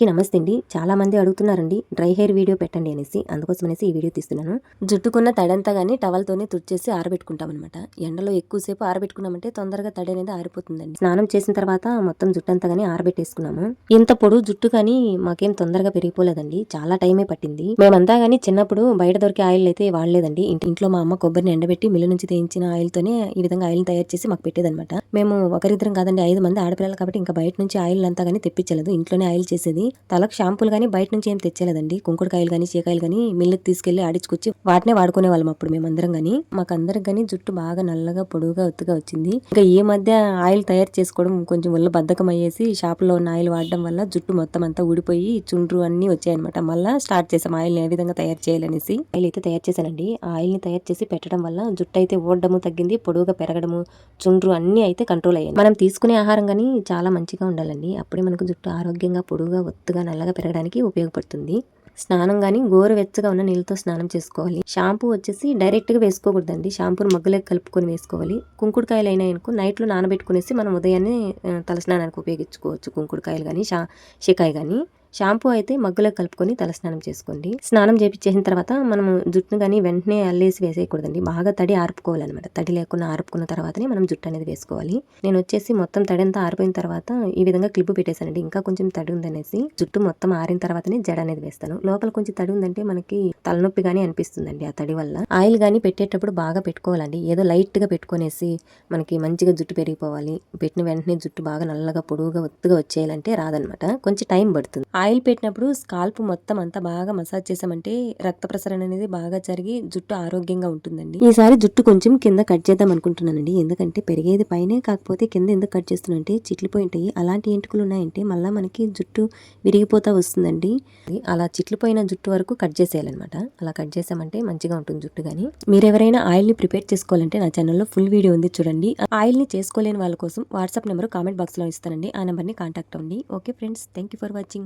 కి నమస్తే అండి. చాలా మంది అడుగుతున్నారండి డ్రై హెయిర్ వీడియో పెట్టండి అనేసి. అందుకోసం అనేసి ఈ వీడియో తీస్తున్నాను. జుట్టుకున్న తడంతా కానీ టవల్తోనే తుడిచేసి ఆరబెట్టుకుంటాం అనమాట ఎండలో ఎక్కువసేపు ఆరబెట్టుకున్నామంటే తొందరగా తడి అనేది ఆరిపోతుందండి. స్నానం చేసిన తర్వాత మొత్తం జుట్టు అంతా కానీ ఆరబెట్టేసుకున్నాము. ఇంత పొడు జుట్టు కానీ మాకేం తొందరగా పెరిగిపోలేదండి. చాలా టైమే పట్టింది. మేమంతా కానీ చిన్నప్పుడు బయట దొరికే ఆయిల్ అయితే వాడలేదండి. ఇంటి- ఇంట్లో మా అమ్మ కొబ్బరిని ఎండబెట్టి మిల్లు నుంచి తెయించిన ఆయిల్ తోనే ఈ విధంగా ఆయిల్ తయారు చేసి మాకు పెట్టేదన్నమాట. మేము ఒకరిద్దరం కాదండి ఐదు మంది ఆడపిల్లలు కాబట్టి ఇంకా బయట నుంచి ఆయిల్ అంతా కానీ తెప్పించలేదు. ఇంట్లోనే ఆయిల్ చేసేది. తలకు షాంపూలు కానీ బయట నుంచి ఏం తెచ్చేలేదండి. కుంకుడుకాయలు కానీ చీకాయలు కానీ మిల్లుకి తీసుకెళ్ళి ఆడించుకొచ్చి వాటినే వాడుకునే వాళ్ళం అప్పుడు మేమందరం కానీ మాకందరికి కానీ జుట్టు బాగా నల్లగా పొడుగుగా ఒత్తుగా వచ్చింది. ఇంకా ఈ మధ్య ఆయిల్ తయారు చేసుకోవడం కొంచెం ఒళ్ళు బద్ధకం అయ్యేసి షాపులో ఉన్న ఆయిల్ వాడడం వల్ల జుట్టు మొత్తం అంతా ఊడిపోయి చుండ్రు అన్ని వచ్చాయన్నమాట. మళ్ళీ స్టార్ట్ చేసాం ఆయిల్ ఏ విధంగా తయారు చేయాలనేసి. ఆయిల్ అయితే తయారు చేశానండి. ఆయిల్ని ఆయిల్ని తయారు చేసి పెట్టడం వల్ల జుట్టు అయితే ఓడడము తగ్గింది పొడుగుగా పెరగడము చుండ్రు అన్ని అయితే కంట్రోల్ అయ్యాయి. మనం తీసుకునే ఆహారం కానీ చాలా మంచిగా ఉండాలండి. అప్పుడే మనకు జుట్టు ఆరోగ్యంగా పొడుగుగా ఒత్తుగా నల్లగా పెరగడానికి ఉపయోగపడుతుంది. స్నానం కానీ గోరువెచ్చగా ఉన్న నీళ్ళతో స్నానం చేసుకోవాలి. షాంపూ వచ్చేసి డైరెక్ట్గా వేసుకోకూడదండి. షాంపూని మగ్గులకు కలుపుకొని వేసుకోవాలి. కుంకుడుకాయలు అయినా అనుకో నైట్లో నానబెట్టుకునేసి మనం ఉదయాన్నే తల తలస్నానానికి ఉపయోగించుకోవచ్చు కుంకుడుకాయలు కానీ షా షికాయ కానీ షాంపూ అయితే మగ్గులో కలుపుకొని తలస్నానం చేసుకోండి. స్నానం చేపించేసిన తర్వాత మనం జుట్టును కానీ వెంటనే అల్లేసి వేసేయకూడదండి. బాగా తడి ఆర్పుకోవాలన్నమాట. తడి లేకుండా ఆర్పుకున్న తర్వాతనే మనం జుట్టు అనేది వేసుకోవాలి. నేను వచ్చేసి మొత్తం తడి అంతా ఆరిపోయిన తర్వాత ఈ విధంగా క్లిప్ పెట్టేశానండి. ఇంకా కొంచెం తడి ఉందనేసి జుట్టు మొత్తం ఆరిన తర్వాతనే జడ అనేది వేస్తాను. లోపల కొంచెం తడి ఉందంటే మనకి తలనొప్పి కానీ అనిపిస్తుందండి ఆ తడి వల్ల. ఆయిల్ కానీ పెట్టేటప్పుడు బాగా పెట్టుకోవాలండి. ఏదో లైట్గా పెట్టుకునేసి మనకి మంచిగా జుట్టు పెరిగిపోవాలి. పెట్టిన వెంటనే జుట్టు బాగా నల్లగా పొడుగుగా ఒత్తుగా వచ్చేయాలంటే రాదనమాట కొంచెం టైం పడుతుంది. ఆయిల్ పెట్టినప్పుడు స్కాల్ప్ మొత్తం అంతా బాగా మసాజ్ చేసామంటే రక్త ప్రసరణ అనేది బాగా జరిగి జుట్టు ఆరోగ్యంగా ఉంటుందండి. ఈసారి జుట్టు కొంచెం కింద కట్ చేద్దాం అనుకుంటున్నానండి. ఎందుకంటే పెరిగేది పైనే కాకపోతే కింద ఎందుకు కట్ చేస్తున్నంటే చిట్లిపోయి ఉంటాయి అలాంటి ఎంటుకలు ఉన్నాయంటే మళ్ళీ మనకి జుట్టు విరిగిపోతా వస్తుందండి. అలా చిట్లిపోయిన జుట్టు వరకు కట్ చేసేయాలన్నమాట. అలా కట్ చేసామంటే మంచిగా ఉంటుంది జుట్టు కానీ మీరు ఎవరైనా ఆయిల్ని ప్రిపేర్ చేసుకోవాలంటే నా ఛానల్లో ఫుల్ వీడియో ఉంది చూడండి. ఆయిల్ని చేసుకోలేని వాళ్ళ కోసం వాట్సాప్ నెంబర్ కామెంట్ బాక్స్లో ఇస్తానండి. ఆ నెంబర్ని కాంటాక్ట్ అవ్వండి. Okay friends thank you for watching.